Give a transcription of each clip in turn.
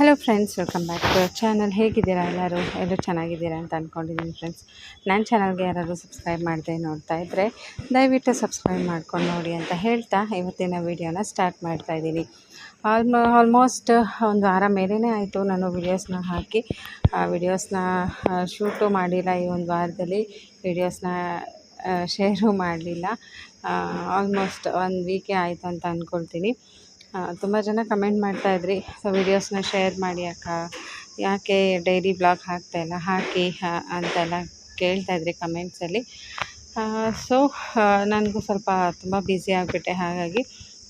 Hello friends welcome back to channel ಹೇಗಿದ್ದೀರಾ ಎಲ್ಲರೂ? ಎಲ್ಲರೂ ಚೆನ್ನಾಗಿದ್ದೀರಾ ಅಂತ ಅಂದ್ಕೊಂಡಿದ್ದೀನಿ ಫ್ರೆಂಡ್ಸ್ ನನ್ನ ಚಾನಲ್ಗೆ ಯಾರಾದರೂ ಸಬ್ಸ್ಕ್ರೈಬ್ ಮಾಡದೆ ನೋಡ್ತಾ ಇದ್ದರೆ ದಯವಿಟ್ಟು ಸಬ್ಸ್ಕ್ರೈಬ್ ಮಾಡ್ಕೊಂಡು ನೋಡಿ ಅಂತ ಹೇಳ್ತಾ ಇವತ್ತಿನ ವೀಡಿಯೋನ ಸ್ಟಾರ್ಟ್ ಮಾಡ್ತಾ ಇದ್ದೀನಿ. ಆಲ್ಮೋ ಆಲ್ಮೋಸ್ಟ್ ಒಂದು ವಾರ ಮೇಲೇ ಆಯಿತು ನಾನು ವೀಡಿಯೋಸ್ನ ಹಾಕಿ. ಆ ವಿಡಿಯೋಸ್ನ ಶೂಟು ಮಾಡಿಲ್ಲ ಈ ಒಂದು ವಾರದಲ್ಲಿ. ವೀಡಿಯೋಸ್ನ ಶೇರು ಮಾಡಲಿಲ್ಲ. ಆಲ್ಮೋಸ್ಟ್ ಒಂದು ವೀಕೆ ಆಯಿತು ಅಂತ ಅಂದ್ಕೊಳ್ತೀನಿ ತುಂಬ ಜನ ಕಮೆಂಟ್ ಮಾಡ್ತಾಯಿದ್ರಿ ಸೊ ವೀಡಿಯೋಸ್ನ ಶೇರ್ ಮಾಡಿ ಅಕ್ಕ. ಯಾಕೆ ಡೈಲಿ ಬ್ಲಾಗ್ ಹಾಕ್ತಾಯಿಲ್ಲ ಹಾಕಿ ಅಂತೆಲ್ಲ ಕೇಳ್ತಾಯಿದ್ರಿ ಕಮೆಂಟ್ಸಲ್ಲಿ ಸೊ ನನಗೂ ಸ್ವಲ್ಪ ತುಂಬ ಬ್ಯುಸಿ ಆಗಿಬಿಟ್ಟೆ. ಹಾಗಾಗಿ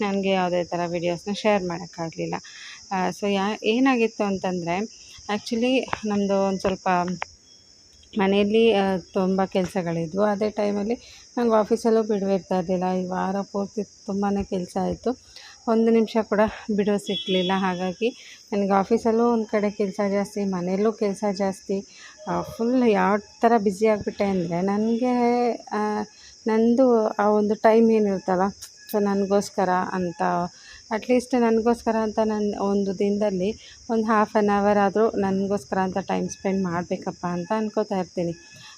ನನಗೆ ಯಾವುದೇ ಥರ ವೀಡಿಯೋಸ್ನ ಶೇರ್ ಮಾಡೋಕ್ಕಾಗಲಿಲ್ಲ ಸೊ ಯಾ, ಏನಾಗಿತ್ತು ಅಂತಂದರೆ ಆ್ಯಕ್ಚುಲಿ ನಮ್ಮದು ಒಂದು ಸ್ವಲ್ಪ ಮನೆಯಲ್ಲಿ ತುಂಬ ಕೆಲಸಗಳಿದ್ವು. ಅದೇ ಟೈಮಲ್ಲಿ ನಂಗೆ ಆಫೀಸಲ್ಲೂ ಬಿಡುವಿರ್ತಾ ಇರಲಿಲ್ಲ. ಈ ವಾರ ಪೂರ್ತಿ ತುಂಬಾ ಕೆಲಸ ಆಯಿತು. ಒಂದು ನಿಮಿಷ ಕೂಡ ಬಿಡೋ ಸಿಕ್ಕಲಿಲ್ಲ ಹಾಗಾಗಿ ನನಗೆ ಆಫೀಸಲ್ಲೂ ಒಂದು ಕಡೆ ಕೆಲಸ ಜಾಸ್ತಿ, ಮನೆಯಲ್ಲೂ ಕೆಲಸ ಜಾಸ್ತಿ ಫುಲ್ ಯಾವ ಥರ ಬ್ಯುಸಿ ಆಗಿಬಿಟ್ಟೆ ಅಂದರೆ ನನಗೆ ನನ್ನದು ಆ ಒಂದು ಟೈಮ್ ಏನಿರುತ್ತಲ್ಲ, ಸೊ ನನಗೋಸ್ಕರ ಅಂತ ಅಟ್ಲೀಸ್ಟ್ ನನಗೋಸ್ಕರ ಅಂತ ನನ್ನ ಒಂದು ದಿನದಲ್ಲಿ ಒಂದು ಹಾಫ್ ಆನ್ ಅವರ್ ಆದರೂ ನನಗೋಸ್ಕರ ಅಂತ ಟೈಮ್ ಸ್ಪೆಂಡ್ ಮಾಡಬೇಕಪ್ಪ ಅಂತ ಅನ್ಕೋತಾ ಇರ್ತೀನಿ.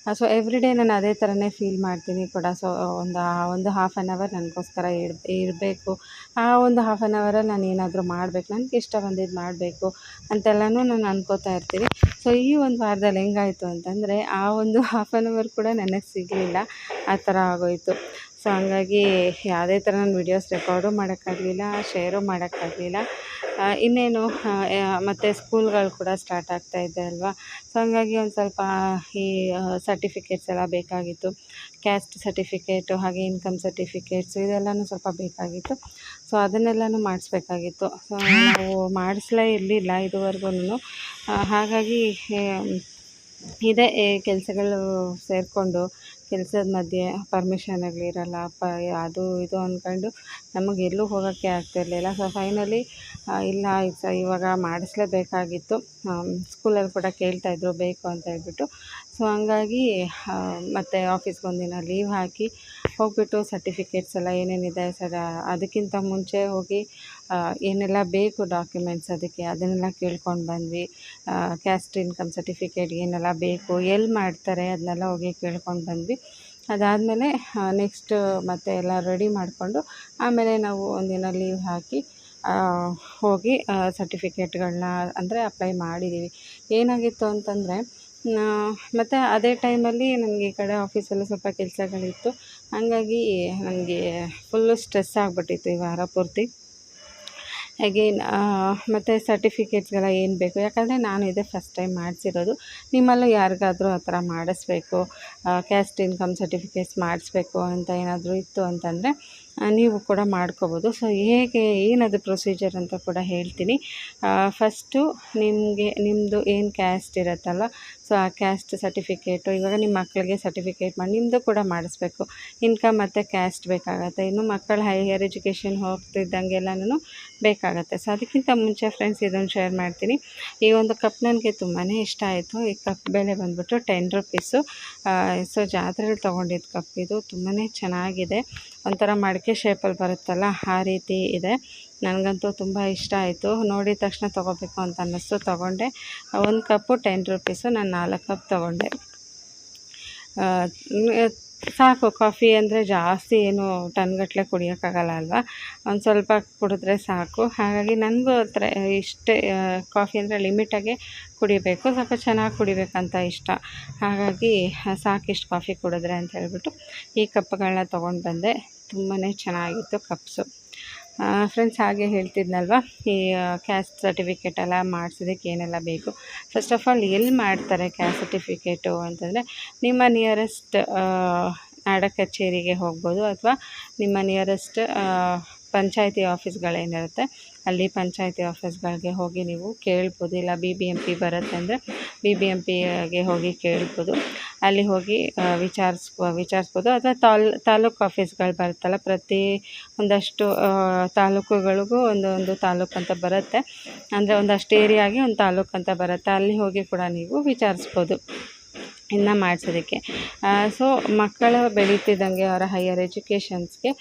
ಸೊ ಎವ್ರಿ ಡೇ ನಾನು ಅದೇ ಥರನೇ ಫೀಲ್ ಮಾಡ್ತೀನಿ ಕೂಡ. ಸೊ ಒಂದು ಒಂದು ಹಾಫ್ ಆನ್ ಅವರ್ ನನಗೋಸ್ಕರ ಇಡ್ ಇರಬೇಕು ಆ, ಒಂದು ಹಾಫ್ ಆ್ಯನ್ ಅವರಲ್ಲಿ ನಾನು ಏನಾದರೂ ಮಾಡಬೇಕು. ನನಗೆ ಇಷ್ಟ ಬಂದಿದ್ದು ಮಾಡಬೇಕು ಅಂತೆಲ್ಲನೂ ನಾನು ಅಂದ್ಕೋತಾ ಇರ್ತೀನಿ. ಸೊ ಈ ಒಂದು ವಾರದಲ್ಲಿ ಹೆಂಗಾಯಿತು ಅಂತಂದರೆ, ಆ ಒಂದು ಹಾಫ್ ಆನ್ ಅವರ್ ಕೂಡ ನನಗೆ ಸಿಗಲಿಲ್ಲ. ಆ ಥರ ಆಗೋಯಿತು. ಸೊ ಹಂಗಾಗಿ ಯಾವುದೇ ಥರ ನಾನು ವೀಡಿಯೋಸ್ ರೆಕಾರ್ಡು ಮಾಡೋಕ್ಕಾಗ್ಲಿಲ್ಲ ಶೇರು ಮಾಡೋಕ್ಕಾಗ್ಲಿಲ್ಲ. ಇನ್ನೇನು ಮತ್ತು ಸ್ಕೂಲ್ಗಳು ಕೂಡ ಸ್ಟಾರ್ಟ್ ಆಗ್ತಾಯಿದೆ ಅಲ್ವಾ? ಸೊ ಹಂಗಾಗಿ ಒಂದು ಸ್ವಲ್ಪ ಈ ಸರ್ಟಿಫಿಕೇಟ್ಸ್ ಎಲ್ಲ ಬೇಕಾಗಿತ್ತು. ಕ್ಯಾಸ್ಟ್ ಸರ್ಟಿಫಿಕೇಟು ಹಾಗೆ ಇನ್ಕಮ್ ಸರ್ಟಿಫಿಕೇಟ್ಸು ಇದೆಲ್ಲನೂ ಸ್ವಲ್ಪ ಬೇಕಾಗಿತ್ತು. ಸೊ ಅದನ್ನೆಲ್ಲನೂ ಮಾಡಿಸ್ಬೇಕಾಗಿತ್ತು. ಸೊ ನಾವು ಮಾಡಿಸ್ಲೇ ಇರಲಿಲ್ಲ ಇದುವರೆಗೂ ಹಾಗಾಗಿ ಇದೇ ಕೆಲಸಗಳು ಸೇರಿಕೊಂಡು ಕೆಲಸದ ಮಧ್ಯೆ ಪರ್ಮಿಷನ್ಗಳಿರಲ್ಲ ಪ ಅದು ಇದು ಅಂದ್ಕೊಂಡು ನಮಗೆ ಎಲ್ಲೂ ಹೋಗೋಕ್ಕೆ ಆಗ್ತಿರಲಿಲ್ಲ. ಸೊ ಫೈನಲಿ ಇಲ್ಲ ಸ ಇವಾಗ ಮಾಡಿಸ್ಲೇಬೇಕಾಗಿತ್ತು. ಸ್ಕೂಲಲ್ಲಿ ಕೂಡ ಕೇಳ್ತಾಯಿದ್ರು ಬೇಕು ಅಂತ ಹೇಳ್ಬಿಟ್ಟು. ಸೊ ಹಂಗಾಗಿ ಮತ್ತು ಆಫೀಸ್ಗೆ ಒಂದಿನ ಲೀವ್ ಹಾಕಿ ಹೋಗಿಬಿಟ್ಟು ಸರ್ಟಿಫಿಕೇಟ್ಸ್ ಎಲ್ಲ ಏನೇನಿದೆ ಸರ್, ಅದಕ್ಕಿಂತ ಮುಂಚೆ ಹೋಗಿ ಏನೆಲ್ಲ ಬೇಕು ಡಾಕ್ಯುಮೆಂಟ್ಸ್ ಅದಕ್ಕೆ, ಅದನ್ನೆಲ್ಲ ಕೇಳ್ಕೊಂಡು ಬಂದ್ವಿ. ಕ್ಯಾಸ್ಟ್ ಇನ್ಕಮ್ ಸರ್ಟಿಫಿಕೇಟ್ ಏನೆಲ್ಲ ಬೇಕು ಎಲ್ಲಿ ಮಾಡ್ತಾರೆ ಅದನ್ನೆಲ್ಲ ಹೋಗಿ ಕೇಳ್ಕೊಂಡು ಬಂದ್ವಿ. ಅದಾದಮೇಲೆ ನೆಕ್ಸ್ಟ್ ಮತ್ತೆ ಎಲ್ಲ ರೆಡಿ ಮಾಡಿಕೊಂಡು, ಆಮೇಲೆ ನಾವು ಒಂದಿನ ಲೀವ್ ಹಾಕಿ ಹೋಗಿ ಸರ್ಟಿಫಿಕೇಟ್ಗಳನ್ನ ಅಂದರೆ ಅಪ್ಲೈ ಮಾಡಿದ್ದೀವಿ ಏನಾಗಿತ್ತು ಅಂತಂದರೆ ಮತ್ತು ಅದೇ ಟೈಮಲ್ಲಿ ನನಗೆ ಈ ಕಡೆ ಆಫೀಸಲ್ಲೂ ಸ್ವಲ್ಪ ಕೆಲಸಗಳಿತ್ತು. ಹಾಗಾಗಿ ನನಗೆ ಫುಲ್ಲು ಸ್ಟ್ರೆಸ್ ಆಗಿಬಿಟ್ಟಿತ್ತು ಈ ವಾರ ಪೂರ್ತಿ. ಅಗೇನ್ ಮತ್ತು ಸರ್ಟಿಫಿಕೇಟ್ಸ್ಗೆಲ್ಲ ಏನು ಬೇಕು? ಯಾಕಂದರೆ ನಾನು ಇದೇ ಫಸ್ಟ್ ಟೈಮ್ ಮಾಡಿಸಿರೋದು. ನಿಮ್ಮಲ್ಲೂ ಯಾರಿಗಾದರೂ ಆ ಥರ ಮಾಡಿಸ್ಬೇಕು ಕ್ಯಾಸ್ಟ್ ಇನ್ಕಮ್ ಸರ್ಟಿಫಿಕೇಟ್ಸ್ ಮಾಡಿಸ್ಬೇಕು ಅಂತ ಏನಾದರೂ ಇತ್ತು ಅಂತಂದರೆ ನೀವು ಕೂಡ ಮಾಡ್ಕೋಬೋದು. ಸೊ ಹೇಗೆ, ಏನದು ಪ್ರೊಸೀಜರ್ ಅಂತ ಕೂಡ ಹೇಳ್ತೀನಿ. ಫಸ್ಟು ನಿಮಗೆ ನಿಮ್ಮದು ಏನು ಕ್ಯಾಸ್ಟ್ ಇರುತ್ತಲ್ವ ಸೊ ಕ್ಯಾಸ್ಟ್ ಸರ್ಟಿಫಿಕೇಟು ಇವಾಗ ನಿಮ್ಮ ಮಕ್ಕಳಿಗೆ ಸರ್ಟಿಫಿಕೇಟ್ ಮಾಡಿ ನಿಮ್ಮದು ಕೂಡ ಮಾಡಿಸ್ಬೇಕು. ಇನ್ಕಮ್ ಮತ್ತು ಕ್ಯಾಸ್ಟ್ ಬೇಕಾಗುತ್ತೆ. ಇನ್ನು ಮಕ್ಕಳು ಹೈಯರ್ ಎಜುಕೇಷನ್ ಹೋಗ್ತಿದ್ದಂಗೆಲ್ಲನೂ ಬೇಕಾಗುತ್ತೆ. ಸೊ ಅದಕ್ಕಿಂತ ಮುಂಚೆ ಫ್ರೆಂಡ್ಸ್ ಇದನ್ನು ಶೇರ್ ಮಾಡ್ತೀನಿ. ಈ ಒಂದು ಕಪ್ ನನಗೆ ತುಂಬಾ ಇಷ್ಟ ಆಯಿತು. ಈ ಕಪ್ ಬೆಲೆ ಬಂದುಬಿಟ್ಟು ಟೆನ್ ರುಪೀಸು ಸೊ ಜಾತ್ರೆಯಲ್ಲಿ ತೊಗೊಂಡಿದ್ದು ಕಪ್ ಇದು ತುಂಬಾ ಚೆನ್ನಾಗಿದೆ. ಒಂಥರ ಮಡಿಕೆ ಶೇಪಲ್ಲಿ ಬರುತ್ತಲ್ಲ, ಆ ರೀತಿ ಇದೆ. ನನಗಂತೂ ತುಂಬ ಇಷ್ಟ ಆಯಿತು. ನೋಡಿದ ತಕ್ಷಣ ತೊಗೋಬೇಕು ಅಂತ ಅನ್ನಿಸ್ತು. ತೊಗೊಂಡೆ. ಒಂದು ಕಪ್ಪು ಟೆನ್ ರುಪೀಸು ನಾನು ನಾಲ್ಕು ಕಪ್ ತೊಗೊಂಡೆ. ಸಾಕು. ಕಾಫಿ ಅಂದರೆ ಜಾಸ್ತಿ ಏನು ಟನ್ಗಟ್ಟಲೆ ಕುಡಿಯೋಕ್ಕಾಗಲ್ಲ ಅಲ್ವಾ? ಒಂದು ಸ್ವಲ್ಪ ಕುಡಿದ್ರೆ ಸಾಕು. ಹಾಗಾಗಿ ನನಗೂ ಹತ್ರ ಇಷ್ಟೇ ಕಾಫಿ ಅಂದರೆ ಲಿಮಿಟಾಗೆ ಕುಡಿಬೇಕು. ಸ್ವಲ್ಪ ಚೆನ್ನಾಗಿ ಕುಡಿಬೇಕಂತ ಇಷ್ಟ. ಹಾಗಾಗಿ ಸಾಕಿಷ್ಟು ಕಾಫಿ ಕುಡಿದ್ರೆ ಅಂತ ಹೇಳ್ಬಿಟ್ಟು ಈ ಕಪ್ಗಳನ್ನ ತೊಗೊಂಡು ಬಂದೆ. ತುಂಬಾ ಚೆನ್ನಾಗಿತ್ತು ಕಪ್ಸು. ಫ್ರೆಂಡ್ಸ್ ಹಾಗೆ ಹೇಳ್ತಿದ್ನಲ್ವ? ಈ ಕ್ಯಾಸ್ಟ್ ಸರ್ಟಿಫಿಕೇಟ್ ಎಲ್ಲ ಮಾಡಿಸೋದಕ್ಕೆ ಏನೆಲ್ಲ ಬೇಕು? ಫಸ್ಟ್ ಆಫ್ ಆಲ್ ಎಲ್ಲಿ ಮಾಡ್ತಾರೆ ಕ್ಯಾಸ್ಟ್ ಸರ್ಟಿಫಿಕೇಟು ಅಂತಂದರೆ, ನಿಮ್ಮ ನಿಯರೆಸ್ಟ್ ನಾಡ ಕಚೇರಿಗೆ ಹೋಗ್ಬೋದು ಅಥವಾ ನಿಮ್ಮ ನಿಯರೆಸ್ಟ್ ಪಂಚಾಯತಿ ಆಫೀಸ್ಗಳೇನಿರುತ್ತೆ ಅಲ್ಲಿ ಪಂಚಾಯತಿ ಆಫೀಸ್ಗಳಿಗೆ ಹೋಗಿ ನೀವು ಕೇಳ್ಬೋದು. ಇಲ್ಲ ಬಿ ಬಿ ಎಂ ಪಿ ಬರುತ್ತೆ ಅಂದರೆ ಬಿ ಬಿ ಎಂ ಪಿಗೆ ಹೋಗಿ ಕೇಳ್ಬೋದು. ಅಲ್ಲಿ ಹೋಗಿ ವಿಚಾರಿಸ್ ವಿಚಾರಿಸ್ಬೋದು. ಅಥವಾ ತಾಲ್, ತಾಲೂಕು ಆಫೀಸ್ಗಳು ಬರುತ್ತಲ್ಲ, ಪ್ರತಿ ಒಂದಷ್ಟು ತಾಲೂಕುಗಳಿಗೂ ಒಂದು ಒಂದು ತಾಲೂಕು ಅಂತ ಬರುತ್ತೆ. ಅಂದರೆ ಒಂದಷ್ಟು ಏರಿಯಾಗೆ ಒಂದು ತಾಲೂಕು ಅಂತ ಬರುತ್ತೆ. ಅಲ್ಲಿ ಹೋಗಿ ಕೂಡ ನೀವು ವಿಚಾರಿಸ್ಬೋದು. ಇನ್ನು ಮಾಡಿಸೋದಕ್ಕೆ. ಸೊ ಮಕ್ಕಳು ಬೆಳೀತಿದ್ದಂಗೆ ಅವರ ಹೈಯರ್ ಎಜುಕೇಷನ್ಸ್ಗೆ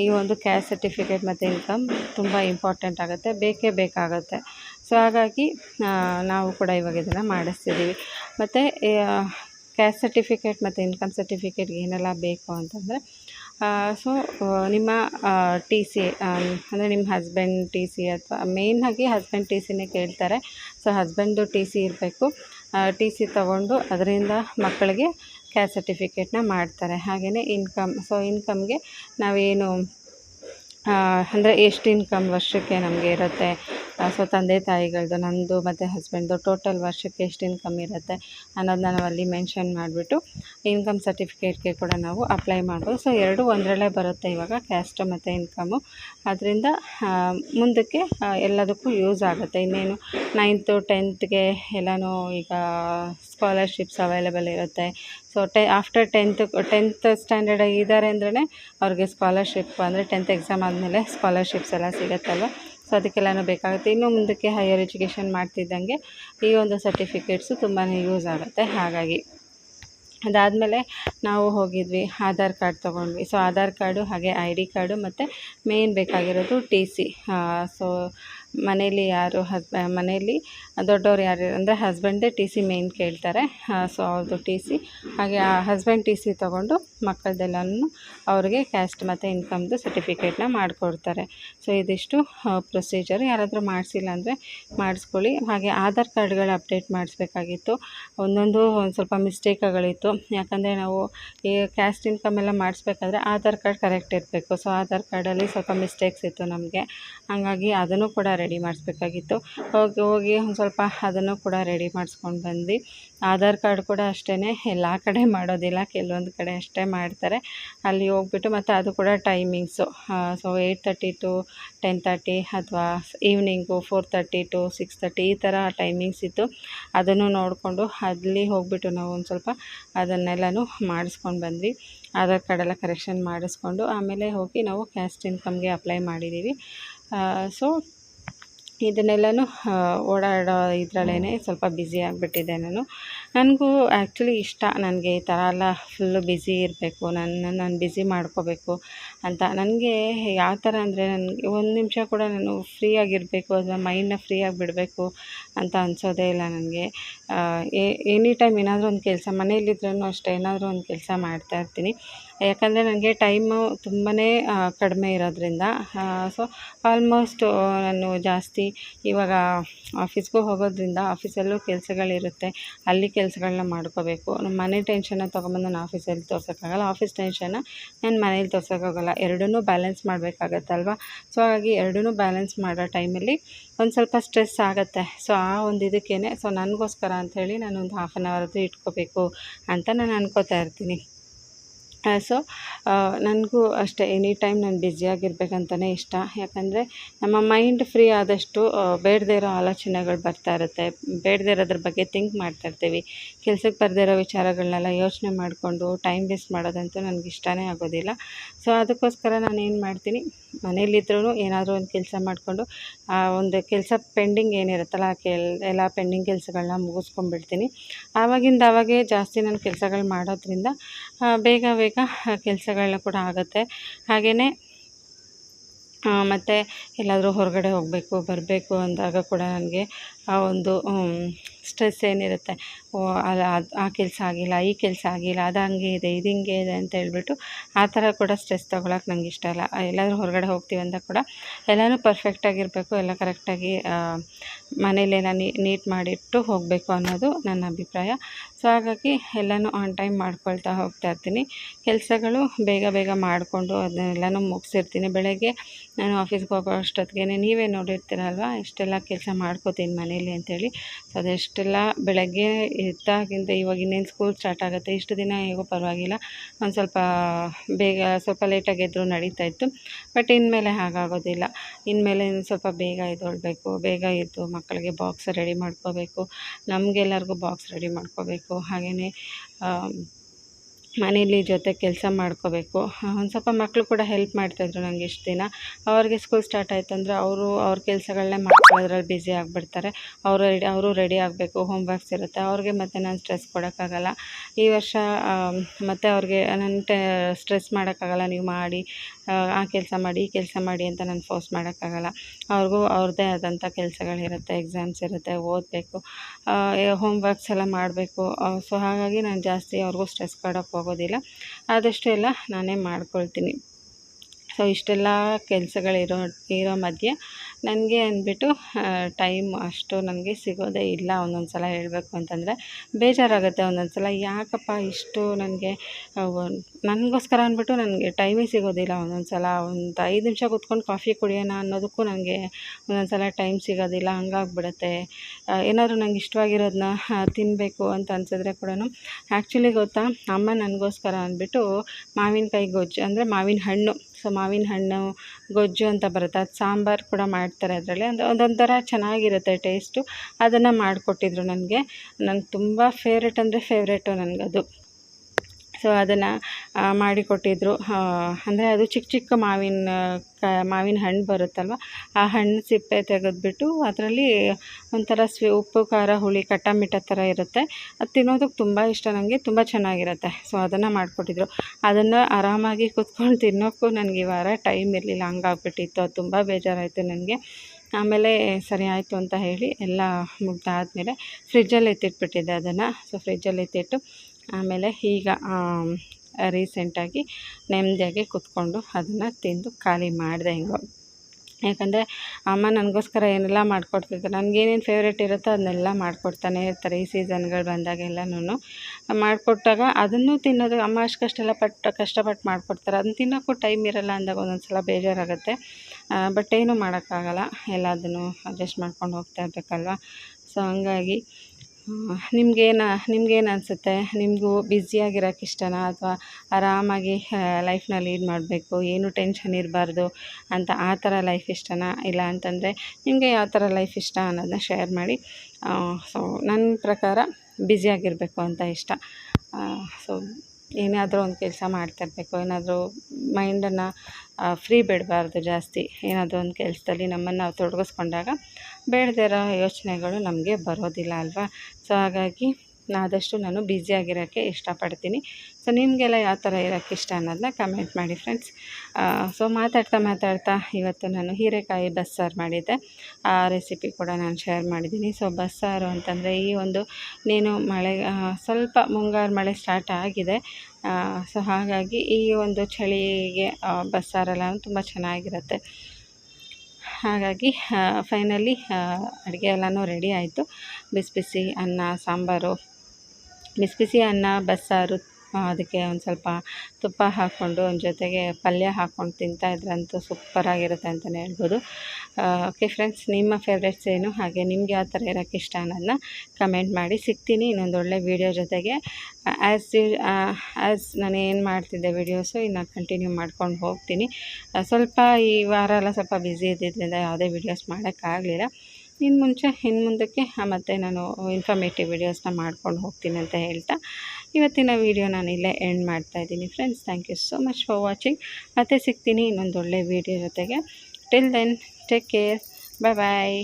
ಈ ಒಂದು ಕ್ಯಾಸ್ಟ್ ಸರ್ಟಿಫಿಕೇಟ್ ಮತ್ತು ಇನ್ಕಮ್ ತುಂಬ ಇಂಪಾರ್ಟೆಂಟ್ ಆಗುತ್ತೆ, ಬೇಕೇ ಬೇಕಾಗುತ್ತೆ. ಸೊ ಹಾಗಾಗಿ ನಾವು ಕೂಡ ಇವಾಗ ಇದನ್ನು ಮಾಡಿಸ್ತಿದ್ದೀವಿ. ಮತ್ತು ಕ್ಯಾಸ್ಟ್ ಸರ್ಟಿಫಿಕೇಟ್ ಮತ್ತು ಇನ್ಕಮ್ ಸರ್ಟಿಫಿಕೇಟ್ಗೆ ಏನೆಲ್ಲ ಬೇಕು ಅಂತಂದರೆ ಸೊ ನಿಮ್ಮ ಟಿ ಸಿ ಅಂದರೆ ನಿಮ್ಮ ಹಸ್ಬೆಂಡ್ ಟಿ ಸಿ ಅಥವಾ ಮೇಯ್ನಾಗಿ ಹಸ್ಬೆಂಡ್ ಟಿ ಸಿನೇ ಕೇಳ್ತಾರೆ. ಸೊ ಹಸ್ಬೆಂಡು ಟಿ ಸಿ ಇರಬೇಕು. ಟಿ ಸಿ ತಗೊಂಡು ಅದರಿಂದ ಮಕ್ಕಳಿಗೆ ಕ್ಯಾಸ್ಟ್ ಸರ್ಟಿಫಿಕೇಟ್ನ ಮಾಡ್ತಾರೆ. ಹಾಗೆಯೇ ಇನ್ಕಮ್ ಸೊ ಇನ್ಕಮ್ಗೆ ನಾವೇನು ಅಂದರೆ ಎಷ್ಟು ಇನ್ಕಮ್ ವರ್ಷಕ್ಕೆ ನಮಗೆ ಇರುತ್ತೆ? ಸೊ ತಂದೆ ತಾಯಿಗಳದ್ದು ನನ್ನದು ಮತ್ತು ಹಸ್ಬೆಂಡ್ದು ಟೋಟಲ್ ವರ್ಷಕ್ಕೆ ಎಷ್ಟು ಇನ್ಕಮ್ ಇರುತ್ತೆ ಅನ್ನೋದನ್ನ ನಾವು ಮೆನ್ಷನ್ ಮಾಡಿಬಿಟ್ಟು ಇನ್ಕಮ್ ಸರ್ಟಿಫಿಕೇಟ್ಗೆ ಕೂಡ ನಾವು ಅಪ್ಲೈ ಮಾಡ್ಬೋದು. ಸೊ ಎರಡೂ ಒಂದರಲ್ಲೇ ಬರುತ್ತೆ ಇವಾಗ ಕ್ಯಾಸ್ಟು ಮತ್ತು ಇನ್ಕಮು ಅದರಿಂದ ಮುಂದಕ್ಕೆ ಎಲ್ಲದಕ್ಕೂ ಯೂಸ್ ಆಗುತ್ತೆ. ಇನ್ನೇನು ನೈನ್ತು ಟೆಂತ್ಗೆ ಎಲ್ಲನೂ ಈಗ ಸ್ಕಾಲರ್ಶಿಪ್ಸ್ ಅವೈಲೇಬಲ್ ಇರುತ್ತೆ. ಸೊ ಟೆ ಆಫ್ಟರ್ ಟೆಂತ್ ಟೆಂತ್ ಸ್ಟ್ಯಾಂಡರ್ಡ್ ಇದ್ದಾರೆ ಅಂದ್ರೆ ಅವ್ರಿಗೆ ಸ್ಕಾಲರ್ಶಿಪ್ ಅಂದರೆ ಟೆಂತ್ ಎಕ್ಸಾಮ್ ಆದಮೇಲೆ ಸ್ಕಾಲರ್ಶಿಪ್ಸ್ ಎಲ್ಲ ಸಿಗುತ್ತಲ್ವ? ಸೊ ಅದಕ್ಕೆಲ್ಲನೂ ಬೇಕಾಗುತ್ತೆ. ಇನ್ನು ಮುಂದಕ್ಕೆ ಹೈಯರ್ ಎಜುಕೇಷನ್ ಮಾಡ್ತಿದ್ದಂಗೆ ಈ ಒಂದು ಸರ್ಟಿಫಿಕೇಟ್ಸು ತುಂಬಾ ಯೂಸ್ ಆಗುತ್ತೆ. ಹಾಗಾಗಿ ಅದಾದಮೇಲೆ ನಾವು ಹೋಗಿದ್ವಿ ಆಧಾರ್ ಕಾರ್ಡ್ ತೊಗೊಂಡ್ವಿ. ಸೊ ಆಧಾರ್ ಕಾರ್ಡು ಹಾಗೆ ಐ ಡಿ ಕಾರ್ಡು ಮತ್ತು ಮೇಯ್ನ್ ಬೇಕಾಗಿರೋದು ಟಿ ಸಿ ಸೊ ಮನೇಲಿ ಯಾರು ಹಸ್ಬ ಮನೇಲಿ ದೊಡ್ಡವ್ರು ಯಾರು ಅಂದರೆ ಹಸ್ಬೆಂಡೇ ಟಿ ಸಿ ಮೇಯ್ನ್ ಕೇಳ್ತಾರೆ. ಸೊ ಅವ್ರದ್ದು ಟಿ ಸಿ. ಹಾಗೆ ಆ ಹಸ್ಬೆಂಡ್ ಟಿ ಸಿ ತೊಗೊಂಡು ಮಕ್ಕಳದೆಲ್ಲನೂ ಅವ್ರಿಗೆ ಕ್ಯಾಸ್ಟ್ ಮತ್ತು ಇನ್ಕಮ್ದು ಸರ್ಟಿಫಿಕೇಟ್ನ ಮಾಡಿಕೊಡ್ತಾರೆ. ಸೊ ಇದಿಷ್ಟು ಪ್ರೊಸೀಜರ್. ಯಾರಾದರೂ ಮಾಡಿಸಿಲ್ಲ ಅಂದರೆ ಮಾಡಿಸ್ಕೊಳ್ಳಿ. ಹಾಗೆ ಆಧಾರ್ ಕಾರ್ಡ್ಗಳು ಅಪ್ಡೇಟ್ ಮಾಡಿಸ್ಬೇಕಾಗಿತ್ತು. ಒಂದೊಂದು ಒಂದು ಸ್ವಲ್ಪ ಮಿಸ್ಟೇಕ್ಗಳಿತ್ತು. ಯಾಕಂದರೆ ನಾವು ಈ ಕ್ಯಾಸ್ಟ್ ಇನ್ಕಮ್ ಎಲ್ಲ ಮಾಡಿಸ್ಬೇಕಾದ್ರೆ ಆಧಾರ್ ಕಾರ್ಡ್ ಕರೆಕ್ಟ್ ಇರಬೇಕು. ಸೊ ಆಧಾರ್ ಕಾರ್ಡಲ್ಲಿ ಸ್ವಲ್ಪ ಮಿಸ್ಟೇಕ್ಸ್ ಇತ್ತು ನಮಗೆ. ಹಾಗಾಗಿ ಅದನ್ನು ಕೂಡ ರೆಡಿ ಮಾಡಿಸ್ಬೇಕಾಗಿತ್ತು. ಹೋಗಿ ಹೋಗಿ ಒಂದು ಸ್ವಲ್ಪ ಅದನ್ನು ಕೂಡ ರೆಡಿ ಮಾಡಿಸ್ಕೊಂಡು ಬಂದ್ವಿ. ಆಧಾರ್ ಕಾರ್ಡ್ ಕೂಡ ಅಷ್ಟೇ ಎಲ್ಲ ಕಡೆ ಮಾಡೋದಿಲ್ಲ, ಕೆಲವೊಂದು ಕಡೆ ಅಷ್ಟೇ ಮಾಡ್ತಾರೆ. ಅಲ್ಲಿ ಹೋಗ್ಬಿಟ್ಟು ಮತ್ತು ಅದು ಕೂಡ timings so eight thirty to ten thirty ಅಥವಾ evening four thirty to six thirty ಈ ಥರ ಟೈಮಿಂಗ್ಸ್ ಇತ್ತು. ಅದನ್ನು ನೋಡಿಕೊಂಡು ಅಲ್ಲಿ ಹೋಗ್ಬಿಟ್ಟು ನಾವು ಒಂದು ಸ್ವಲ್ಪ ಅದನ್ನೆಲ್ಲನೂ ಮಾಡಿಸ್ಕೊಂಡು ಬಂದ್ವಿ. ಆಧಾರ್ ಕಾರ್ಡೆಲ್ಲ ಕರೆಕ್ಷನ್ ಮಾಡಿಸ್ಕೊಂಡು ಆಮೇಲೆ ಹೋಗಿ ನಾವು ಕ್ಯಾಸ್ಟ್ ಇನ್ಕಮ್ಗೆ ಅಪ್ಲೈ ಮಾಡಿದ್ದೀವಿ ಸೊ ಇದನ್ನೆಲ್ಲನೂ ಓಡಾಡೋ ಇದರಲ್ಲೇ ಸ್ವಲ್ಪ ಬ್ಯುಸಿ ಆಗಿಬಿಟ್ಟಿದ್ದೆ ನಾನು. ನನಗೂ ಆ್ಯಕ್ಚುಲಿ ಇಷ್ಟ. ನನಗೆ ಈ ಥರ ಎಲ್ಲ ಫುಲ್ಲು ಬ್ಯುಸಿ ಇರಬೇಕು. ನನ್ನ ನಾನು ಬ್ಯುಸಿ ಮಾಡ್ಕೋಬೇಕು ಅಂತ. ನನಗೆ ಯಾವ ಥರ ಅಂದರೆ ನನಗೆ ಒಂದು ನಿಮಿಷ ಕೂಡ ನಾನು ಫ್ರೀ ಆಗಿರಬೇಕು. ಅಥವಾ ಮೈಂಡನ್ನ ಫ್ರೀಯಾಗಿ ಬಿಡಬೇಕು ಅಂತ ಅನಿಸೋದೇ ಇಲ್ಲ ನನಗೆ. ಎನಿ ಟೈಮ್ ಏನಾದರೂ ಒಂದು ಕೆಲಸ ಮನೇಲಿದ್ರೂ ಅಷ್ಟೇ, ಏನಾದರೂ ಒಂದು ಕೆಲಸ ಮಾಡ್ತಾಯಿರ್ತೀನಿ ಯಾಕಂದರೆ ನನಗೆ ಟೈಮು ತುಂಬಾ ಕಡಿಮೆ ಇರೋದ್ರಿಂದ. ಸೊ ಆಲ್ಮೋಸ್ಟ್ ನಾನು ಜಾಸ್ತಿ ಇವಾಗ ಆಫೀಸ್ಗೂ ಹೋಗೋದ್ರಿಂದ ಆಫೀಸಲ್ಲೂ ಕೆಲಸಗಳಿರುತ್ತೆ. ಅಲ್ಲಿ ಕೆಲಸಗಳನ್ನ ಮಾಡ್ಕೋಬೇಕು. ನಮ್ಮ ಮನೆ ಟೆನ್ಷನ್ನ ತೊಗೊಂಬಂದು ನಾನು ಆಫೀಸಲ್ಲಿ ತೋರ್ಸೋಕ್ಕಾಗಲ್ಲ. ಆಫೀಸ್ ಟೆನ್ಷನ್ನ ನಾನು ಮನೇಲಿ ತೋರ್ಸೋಕ್ಕಾಗಲ್ಲ. ಎರಡನ್ನೂ ಬ್ಯಾಲೆನ್ಸ್ ಮಾಡಬೇಕಾಗತ್ತಲ್ವ? ಸೊ ಹಾಗಾಗಿ ಎರಡನ್ನೂ ಬ್ಯಾಲೆನ್ಸ್ ಮಾಡೋ ಟೈಮಲ್ಲಿ ಒಂದು ಸ್ವಲ್ಪ ಸ್ಟ್ರೆಸ್ ಆಗುತ್ತೆ. ಸೊ ಆ ಒಂದು ಇದಕ್ಕೇ ಸೊ ನನಗೋಸ್ಕರ ಅಂಥೇಳಿ ನಾನು ಒಂದು ಹಾಫ್ ಆನ್ ಅವರ್ ಅದು ಇಟ್ಕೋಬೇಕು ಅಂತ ನಾನು ಅನ್ಕೋತಾ ಇರ್ತೀನಿ. ಸೊ ನನಗೂ ಅಷ್ಟೇ ಎನಿ ಟೈಮ್ ನಾನು ಬ್ಯುಸಿಯಾಗಿರ್ಬೇಕಂತಲೇ ಇಷ್ಟ. ಯಾಕಂದರೆ, ನಮ್ಮ ಮೈಂಡ್ ಫ್ರೀ ಆದಷ್ಟು ಬೇಡದೇ ಇರೋ ಆಲೋಚನೆಗಳು ಬರ್ತಾ ಇರುತ್ತೆ. ಬೇಡದೇ ಇರೋದ್ರ ಬಗ್ಗೆ ಥಿಂಕ್ ಮಾಡ್ತಾ ಇರ್ತೀವಿ. ಕೆಲ್ಸಕ್ಕೆ ಬರದೇ ಇರೋ ವಿಚಾರಗಳನ್ನೆಲ್ಲ ಯೋಚನೆ ಮಾಡಿಕೊಂಡು ಟೈಮ್ ವೇಸ್ಟ್ ಮಾಡೋದಂತೂ ನನಗೆ ಇಷ್ಟನೇ ಆಗೋದಿಲ್ಲ. ಸೊ ಅದಕ್ಕೋಸ್ಕರ ನಾನು ಏನು ಮಾಡ್ತೀನಿ ಮನೇಲಿದ್ರೂ ಏನಾದರೂ ಒಂದು ಕೆಲಸ ಮಾಡಿಕೊಂಡು, ಆ ಒಂದು ಕೆಲಸ ಪೆಂಡಿಂಗ್ ಏನಿರುತ್ತಲ್ಲ, ಆ ಕೆಲ್, ಎಲ್ಲ ಪೆಂಡಿಂಗ್ ಕೆಲಸಗಳನ್ನ ಮುಗಿಸ್ಕೊಂಡ್ಬಿಡ್ತೀನಿ. ಆವಾಗಿಂದ ಆವಾಗೇ ಜಾಸ್ತಿ ನಾನು ಕೆಲಸಗಳು ಮಾಡೋದ್ರಿಂದ ಬೇಗ ಬೇಗ ಕೆಲಸಗಳನ್ನ ಕೂಡ ಆಗುತ್ತೆ. ಹಾಗೆಯೇ ಮತ್ತು ಎಲ್ಲಾದರೂ ಹೊರಗಡೆ ಹೋಗಬೇಕು, ಬರಬೇಕು ಅಂದಾಗ ಕೂಡ ನನಗೆ ಆ ಒಂದು ಸ್ಟ್ರೆಸ್ ಏನಿರುತ್ತೆ. ಓ, ಅದು ಅದು, ಆ ಕೆಲಸ ಆಗಿಲ್ಲ, ಈ ಕೆಲಸ ಆಗಿಲ್ಲ, ಅದು ಹಂಗೆ ಇದೆ, ಇದು ಹಿಂಗೆ ಇದೆ ಅಂತ ಹೇಳ್ಬಿಟ್ಟು ಆ ಥರ ಕೂಡ ಸ್ಟ್ರೆಸ್ ತೊಗೊಳಕ್ಕೆ ನಂಗೆ ಇಷ್ಟ ಇಲ್ಲ. ಎಲ್ಲಾದರೂ ಹೊರಗಡೆ ಹೋಗ್ತೀವಿ ಅಂದಾಗ ಕೂಡ ಎಲ್ಲನೂ ಪರ್ಫೆಕ್ಟಾಗಿರಬೇಕು ಎಲ್ಲ ಕರೆಕ್ಟಾಗಿ ನಾನು ನೀಟ್ ಮಾಡಿಟ್ಟು ಹೋಗಬೇಕು ಅನ್ನೋದು ನನ್ನ ಅಭಿಪ್ರಾಯ. ಸೊ ಹಾಗಾಗಿ ಎಲ್ಲನೂ ಆನ್ ಟೈಮ್ ಮಾಡ್ಕೊಳ್ತಾ ಹೋಗ್ತಾ ಇರ್ತೀನಿ. ಕೆಲಸಗಳು ಬೇಗ ಬೇಗ ಮಾಡಿಕೊಂಡು ಅದನ್ನೆಲ್ಲನೂ ಮುಗಿಸಿರ್ತೀನಿ. ಬೆಳಗ್ಗೆ ನಾನು ಆಫೀಸ್ಗೆ ಹೋಗೋ ಅಷ್ಟೊತ್ತಿಗೆ ನೀವೇ ನೋಡಿರ್ತೀರಲ್ವ, ಇಷ್ಟೆಲ್ಲ ಕೆಲಸ ಮಾಡ್ಕೋತೀನಿ ಮನೇಲಿ ಅಂತೇಳಿ. ಸೊ, ಅದೆಷ್ಟೆಲ್ಲ ಬೆಳಗ್ಗೆ ಎದ್ದಾಗಿಂದ ಇವಾಗ ಇನ್ನೇನು ಸ್ಕೂಲ್ ಸ್ಟಾರ್ಟ್ ಆಗುತ್ತೆ, ಇಷ್ಟು ದಿನ ಹೇಗೋ ಪರವಾಗಿಲ್ಲ. ಒಂದು ಸ್ವಲ್ಪ ಬೇಗ, ಸ್ವಲ್ಪ ಲೇಟಾಗಿ ಎದ್ರು ನಡೀತಾ ಇತ್ತು. ಬಟ್ ಇನ್ಮೇಲೆ ಹಾಗಾಗೋದಿಲ್ಲ. ಇನ್ಮೇಲೆ ಸ್ವಲ್ಪ ಬೇಗ ಎದ್ದೊಳ್ಬೇಕು, ಬೇಗ ಎದ್ದು ಮಕ್ಕಳಿಗೆ ಬಾಕ್ಸ್ ರೆಡಿ ಮಾಡ್ಕೋಬೇಕು, ನಮಗೆಲ್ಲರಿಗೂ ಬಾಕ್ಸ್ ರೆಡಿ ಮಾಡ್ಕೋಬೇಕು. ಹಾಗೆಯೇ ಮನೇಲಿ ಜೊತೆ ಕೆಲಸ ಮಾಡ್ಕೋಬೇಕು. ಒಂದು ಸ್ವಲ್ಪ ಮಕ್ಕಳು ಕೂಡ ಹೆಲ್ಪ್ ಮಾಡ್ತಾಯಿದ್ರು ನನಗೆ ಇಷ್ಟು ದಿನ. ಅವ್ರಿಗೆ ಸ್ಕೂಲ್ ಸ್ಟಾರ್ಟ್ ಆಯಿತು ಅಂದರೆ ಅವರು ಅವ್ರ ಕೆಲಸಗಳನ್ನೇ ಮಾಡ್ಕೊಳ್ಳೋದ್ರಲ್ಲಿ ಬ್ಯುಸಿ ಆಗಿಬಿಡ್ತಾರೆ. ಅವರು ರೆಡಿ ಅವರು ರೆಡಿ ಆಗಬೇಕು ಹೋಮ್ ವರ್ಕ್ಸ್ ಇರುತ್ತೆ. ಅವ್ರಿಗೆ ಮತ್ತೆ ನಾನು ಸ್ಟ್ರೆಸ್ ಕೊಡೋಕ್ಕಾಗಲ್ಲ. ಈ ವರ್ಷ ಮತ್ತು ಅವ್ರಿಗೆ ನನ್ನ ಸ್ಟ್ರೆಸ್ ಮಾಡೋಕ್ಕಾಗಲ್ಲ, ನೀವು ಮಾಡಿ. ಆ ಕೆಲಸ ಮಾಡಿ, ಈ ಕೆಲಸ ಮಾಡಿ ಅಂತ ನಾನು ಫೋರ್ಸ್ ಮಾಡೋಕ್ಕಾಗಲ್ಲ. ಅವ್ರಿಗೂ ಅವ್ರದ್ದೇ ಆದಂಥ ಕೆಲಸಗಳಿರುತ್ತೆ ಎಕ್ಸಾಮ್ಸ್ ಇರುತ್ತೆ, ಓದಬೇಕು ಹೋಮ್ ವರ್ಕ್ಸ್ ಎಲ್ಲ ಮಾಡಬೇಕು. ಸೊ ಹಾಗಾಗಿ ನಾನು ಜಾಸ್ತಿ ಅವ್ರಿಗೂ ಸ್ಟ್ರೆಸ್ ಕೊಡೋಕ್ಕೆ ಹೋಗೋದಿಲ್ಲ. ಆದಷ್ಟು ಎಲ್ಲ ನಾನೇ ಮಾಡ್ಕೊಳ್ತೀನಿ. ಸೊ, ಇಷ್ಟೆಲ್ಲ ಕೆಲಸಗಳಿರೋ, ಇರೋ ಮಧ್ಯೆ ನನಗೆ ಅಂದ್ಬಿಟ್ಟು ಟೈಮ್ ಅಷ್ಟು ನನಗೆ ಸಿಗೋದೇ ಇಲ್ಲ ಒಂದೊಂದು ಸಲ ಹೇಳಬೇಕು ಅಂತಂದರೆ ಬೇಜಾರಾಗುತ್ತೆ ಒಂದೊಂದು ಸಲ ಯಾಕಪ್ಪ ಇಷ್ಟು ನನಗೆ ನನಗೋಸ್ಕರ ಅಂದ್ಬಿಟ್ಟು ನನಗೆ ಟೈಮೇ ಸಿಗೋದಿಲ್ಲ ಒಂದೊಂದು ಸಲ ಒಂದು ಐದು ನಿಮಿಷ ಕೂತ್ಕೊಂಡು ಕಾಫಿ ಕುಡಿಯೋಣ ಅನ್ನೋದಕ್ಕೂ ನನಗೆ ಒಂದೊಂದು ಸಲ ಟೈಮ್ ಸಿಗೋದಿಲ್ಲ ಹಂಗಾಗ್ಬಿಡುತ್ತೆ. ಏನಾದರೂ ನಂಗೆ ಇಷ್ಟವಾಗಿರೋದನ್ನ ತಿನ್ನಬೇಕು ಅಂತ ಅನ್ಸಿದ್ರೆ ಕೂಡ ಆ್ಯಕ್ಚುಲಿ ಗೊತ್ತಾ, ಅಮ್ಮ ನನಗೋಸ್ಕರ ಅಂದ್ಬಿಟ್ಟು ಮಾವಿನಕಾಯಿ ಗೊಜ್ಜು, ಅಂದರೆ ಮಾವಿನ ಹಣ್ಣು ಸೊ ಮಾವಿನ ಹಣ್ಣು, ಗೊಜ್ಜು ಅಂತ ಬರುತ್ತೆ. ಅದು ಸಾಂಬಾರು ಕೂಡ ಮಾಡ್ತಾರೆ ಅದರಲ್ಲಿ. ಅದು ಒಂದೊಂಥರ ಚೆನ್ನಾಗಿರುತ್ತೆ ಟೇಸ್ಟು ಅದನ್ನು ಮಾಡಿಕೊಟ್ಟಿದ್ರು ನನಗೆ. ನಂಗೆ ತುಂಬ ಫೇವ್ರೇಟ್ ಅಂದರೆ ಫೇವ್ರೇಟು ನನಗದು. ಸೊ ಅದನ್ನು ಮಾಡಿಕೊಟ್ಟಿದ್ರು ಅಂದರೆ ಅದು ಚಿಕ್ಕ ಚಿಕ್ಕ ಮಾವಿನ, ಕ, ಮಾವಿನ ಹಣ್ಣು ಬರುತ್ತಲ್ವ? ಆ ಹಣ್ಣು ಸಿಪ್ಪೆ ತೆಗೆದ್ಬಿಟ್ಟು ಅದರಲ್ಲಿ ಒಂಥರ ಸ್ವೀ, ಉಪ್ಪು, ಖಾರ, ಹುಳಿ ಕಟ್ಟ ಮಿಟ್ಟ ಥರ ಇರುತ್ತೆ. ಅದು ತಿನ್ನೋದಕ್ಕೆ ತುಂಬ ಇಷ್ಟ ನನಗೆ ತುಂಬ ಚೆನ್ನಾಗಿರುತ್ತೆ. ಸೊ ಅದನ್ನು ಮಾಡಿಕೊಟ್ಟಿದ್ರು. ಅದನ್ನು ಆರಾಮಾಗಿ ಕೂತ್ಕೊಂಡು ತಿನ್ನೋಕ್ಕೂ ನನಗೆ ಈ ವಾರ ಟೈಮ್ ಇರಲಿಲ್ಲ. ಹಂಗಾಗ್ಬಿಟ್ಟಿತ್ತು. ಅದು ತುಂಬ ಬೇಜಾರಾಯಿತು ನನಗೆ. ಆಮೇಲೆ, ಸರಿ ಆಯಿತು ಅಂತ ಹೇಳಿ ಎಲ್ಲ ಮುಗ್ದಾದಮೇಲೆ, ಫ್ರಿಜ್ಜಲ್ಲಿ ಎತ್ತಿಟ್ಬಿಟ್ಟಿದ್ದೆ ಅದನ್ನು. ಸೊ ಫ್ರಿಜ್ಜಲ್ಲಿ ಎತ್ತಿಟ್ಟು ಆಮೇಲೆ ಈಗ ರೀಸೆಂಟಾಗಿ ನೆಮ್ಮದಿಯಾಗಿ ಕೂತ್ಕೊಂಡು ಅದನ್ನು ತಿಂದು ಖಾಲಿ ಮಾಡಿದೆ ಹೆಂಗೋ. ಯಾಕಂದರೆ ಅಮ್ಮ ನನಗೋಸ್ಕರ ಏನೆಲ್ಲ ಮಾಡಿಕೊಡ್ತಿದ್ರು, ನನಗೇನೇನು ಫೇವ್ರೇಟ್ ಇರುತ್ತೋ ಅದನ್ನೆಲ್ಲ ಮಾಡಿಕೊಡ್ತಾನೆ ಇರ್ತಾರೆ ಈ ಸೀಸನ್ಗಳು ಬಂದಾಗೆಲ್ಲನೂ ಮಾಡಿಕೊಟ್ಟಾಗ ಅದನ್ನು ತಿನ್ನೋದು, ಅಮ್ಮ ಅಷ್ಟೆಲ್ಲ ಪಟ್ಟು ಕಷ್ಟಪಟ್ಟು ಮಾಡಿಕೊಡ್ತಾರೆ. ಅದನ್ನ ತಿನ್ನೋಕ್ಕೂ ಟೈಮ್ ಇರೋಲ್ಲ ಅಂದಾಗ ಒಂದೊಂದು ಸಲ ಬೇಜಾರಾಗುತ್ತೆ ಬಟ್ ಏನೂ ಮಾಡೋಕ್ಕಾಗಲ್ಲ. ಎಲ್ಲದನ್ನು ಅಡ್ಜಸ್ಟ್ ಮಾಡ್ಕೊಂಡು ಹೋಗ್ತಾ ಇರಬೇಕಲ್ವ? ಸೊ ಹಂಗಾಗಿ ನಿಮ್ಗೇನು ನಿಮ್ಗೇನು ಅನಿಸುತ್ತೆ? ನಿಮಗೂ ಬ್ಯುಸಿಯಾಗಿರೋಕೆ ಇಷ್ಟನಾ? ಅಥವಾ ಆರಾಮಾಗಿ ಲೈಫ್ನ ಲೀಡ್ ಮಾಡಬೇಕು? ಏನು ಟೆನ್ಷನ್ ಇರಬಾರ್ದು? ಅಂತ ಆ ಥರ ಲೈಫ್ ಇಷ್ಟನಾ? ಇಲ್ಲ ಅಂತಂದರೆ ನಿಮಗೆ ಯಾವ ಥರ ಲೈಫ್ ಇಷ್ಟ ಅನ್ನೋದನ್ನ ಶೇರ್ ಮಾಡಿ. ಸೊ ನನ್ನ ಪ್ರಕಾರ ಬ್ಯುಸಿಯಾಗಿರಬೇಕು ಅಂತ ಇಷ್ಟ. ಸೊ ಏನಾದರೂ ಒಂದು ಕೆಲಸ ಮಾಡ್ತಾಯಿರಬೇಕು ಏನಾದರೂ ಮೈಂಡನ್ನು ಫ್ರೀ ಬಿಡಬಾರ್ದು ಜಾಸ್ತಿ. ಏನಾದರೂ ಒಂದು ಕೆಲಸದಲ್ಲಿ ನಮ್ಮನ್ನು ನಾವು ತೊಡಗಿಸ್ಕೊಂಡಾಗ ಬೇಡದೇ ಇರೋ ಯೋಚನೆಗಳು ನಮಗೆ ಬರೋದಿಲ್ಲ ಅಲ್ವಾ? ಸೊ ಹಾಗಾಗಿ ಆದಷ್ಟು ನಾನು ಬ್ಯುಸಿಯಾಗಿರೋಕ್ಕೆ ಇಷ್ಟಪಡ್ತೀನಿ. ಸೊ ನಿಮಗೆಲ್ಲ ಯಾವ ಥರ ಇರೋಕ್ಕೆ ಇಷ್ಟ ಅನ್ನೋದನ್ನ ಕಮೆಂಟ್ ಮಾಡಿ ಫ್ರೆಂಡ್ಸ್ ಸೊ ಮಾತಾಡ್ತಾ ಮಾತಾಡ್ತಾ ಇವತ್ತು ನಾನು ಹೀರೆಕಾಯಿ ಬಸ್ಸಾರು ಮಾಡಿದ್ದೆ. ಆ ರೆಸಿಪಿ ಕೂಡ ನಾನು ಶೇರ್ ಮಾಡಿದ್ದೀನಿ. ಸೊ ಬಸ್ಸಾರು ಅಂತಂದರೆ ಈ ಒಂದು ನೀನು ಮಳೆ ಸ್ವಲ್ಪ ಮುಂಗಾರು ಮಳೆ ಸ್ಟಾರ್ಟ್ ಆಗಿದೆ. ಸೊ ಹಾಗಾಗಿ ಈ ಒಂದು ಚಳಿಗೆ ಬಸ್ಸಾರೆಲ್ಲ ತುಂಬ ಚೆನ್ನಾಗಿರುತ್ತೆ. ಹಾಗಾಗಿ ಫೈನಲಿ ಅಡುಗೆ ಎಲ್ಲನೂ ರೆಡಿ ಆಯಿತು. ಬಿಸಿ ಬಿಸಿ ಅನ್ನ, ಸಾಂಬಾರು ಬಿಸಿ ಬಿಸಿ ಅನ್ನ, ಬಸ್ಸಾರು ಅದಕ್ಕೆ ಒಂದು ಸ್ವಲ್ಪ ತುಪ್ಪ ಹಾಕ್ಕೊಂಡು ಒಂದು ಜೊತೆಗೆ ಪಲ್ಯ ಹಾಕ್ಕೊಂಡು ತಿಂತಾಯಿದ್ರಂತೂ ಸೂಪರಾಗಿರುತ್ತೆ ಅಂತಲೇ ಹೇಳ್ಬೋದು. ಓಕೆ ಫ್ರೆಂಡ್ಸ್ ನಿಮ್ಮ ಫೇವ್ರೆಟ್ಸ್ ಏನು? ಹಾಗೆ ನಿಮ್ಗೆ ಯಾವ ಥರ ಇರೋಕ್ಕೆ ಇಷ್ಟ ಅನ್ನೋದನ್ನ ಕಮೆಂಟ್ ಮಾಡಿ. ಸಿಗ್ತೀನಿ ಇನ್ನೊಂದು ಒಳ್ಳೆ ವೀಡಿಯೋ ಜೊತೆಗೆ. ಆ್ಯಸ್ ಆ್ಯಸ್ ನಾನು ಏನು ಮಾಡ್ತಿದ್ದೆ ವೀಡಿಯೋಸು ಇನ್ನು ಕಂಟಿನ್ಯೂ ಮಾಡ್ಕೊಂಡು ಹೋಗ್ತೀನಿ. ಸ್ವಲ್ಪ ಈ ವಾರ ಎಲ್ಲ ಸ್ವಲ್ಪ ಬ್ಯುಸಿ ಇದ್ದಿದ್ದರಿಂದ ಯಾವುದೇ ವೀಡಿಯೋಸ್ ಮಾಡೋಕ್ಕಾಗಲಿಲ್ಲ. ಇನ್ನು ಮುಂಚೆ, ಇನ್ನು ಮುಂದಕ್ಕೆ ಮತ್ತೆ ನಾನು ಇನ್ಫಾರ್ಮೇಟಿವ್ ವೀಡಿಯೋಸ್ನ ಮಾಡ್ಕೊಂಡು ಹೋಗ್ತೀನಿ ಅಂತ ಹೇಳ್ತಾ, ಇವತ್ತಿನ ವೀಡಿಯೋ ನಾನು ಇಲ್ಲೇ ಎಂಡ್ ಮಾಡ್ತಾ ಇದ್ದೀನಿ friends thank you so much for watching ಮತ್ತೆ ಸಿಗ್ತೀನಿ ಇನ್ನೊಂದು ಒಳ್ಳೆ ವೀಡಿಯೋ ಜೊತೆಗೆ. Till then take care bye bye